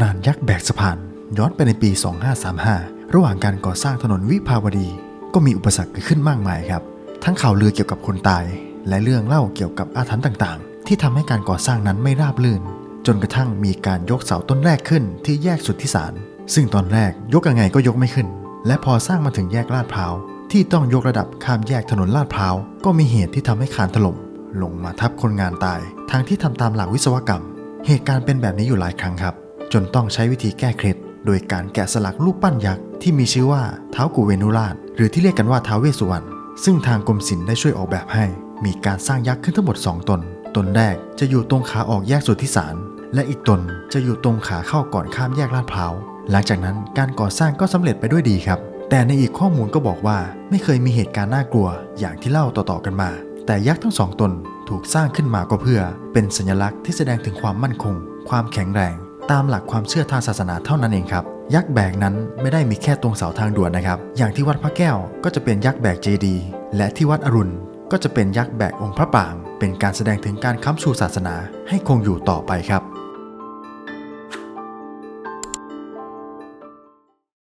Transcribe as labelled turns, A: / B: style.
A: ำนานยักษ์แบกสะพาน ย้อนไปในปี 2535 ระหว่างการก่อสร้างถนนวิภาวดี ก็มีอุปสรรคเกิดขึ้นมากมายครับ ทั้งข่าวลือเกี่ยวกับคนตาย และเรื่องเล่าเกี่ยวกับอาถรรพ์ต่างๆ ที่ทำให้การก่อสร้างนั้นไม่ราบรื่น จนกระทั่งมีการยกเสาต้นแรกขึ้นที่แยกสุดทธิสารซึ่งตอนแรกยกยังไงก็ยกไม่ขึ้น และพอสร้างมาถึงแยกลาดพร้าวที่ต้องยกระดับข้ามแยกถนนลาดพร้าวก็มีเหตุที่ทำให้คานถล่มลงมาทับคนงานตายทางที่ทำตามหลักวิศวกรรม เหตุการณ์เป็นแบบนี้อยู่หลายครั้งครับ จนต้องใช้วิธีแก้เคล็ดโดยการแกะสลักรูปปั้นยักษ์ที่มีชื่อว่าเท้ากุเวนุราช หรือที่เรียกกันว่าเท้าเวสุวรรณซึ่งทางกรมศิลป์ได้ช่วยออกแบบให้ มีการสร้างยักษ์ขึ้นทั้งหมด 2 ตน ตนแรกจะอยู่ตรงขาออกแยกสุทธิสาร และอีกตนจะอยู่ตรงขาเข้าก่อนข้ามแยกลาดพร้าวหลังจากนั้นการก่อสร้างก็สำเร็จไปด้วยดีครับ แต่ในอีกข้อมูลก็บอกว่าไม่เคยมีเหตุการณ์น่ากลัว อย่างที่เล่าต่อๆกันมา แต่ยักษ์ทั้งสองตนถูกสร้างขึ้นมาก็เพื่อ เป็นสัญลักษณ์ที่แสดงถึงความมั่นคง ความแข็งแรง ตามหลักความเชื่อทางศาสนาเท่านั้นเองครับ ยักษ์แบกนั้นไม่ได้มีแค่ตรงเสาทางด่วนนะครับ อย่างที่วัดพระแก้วก็จะเป็นยักษ์แบกเจดียและที่วัดอรุณก็จะเป็นยักษ์แบกองค์พระปราง เป็นการแสดงถึงการค้ำชูศาสนาให้คงอยู่ต่อไปครับ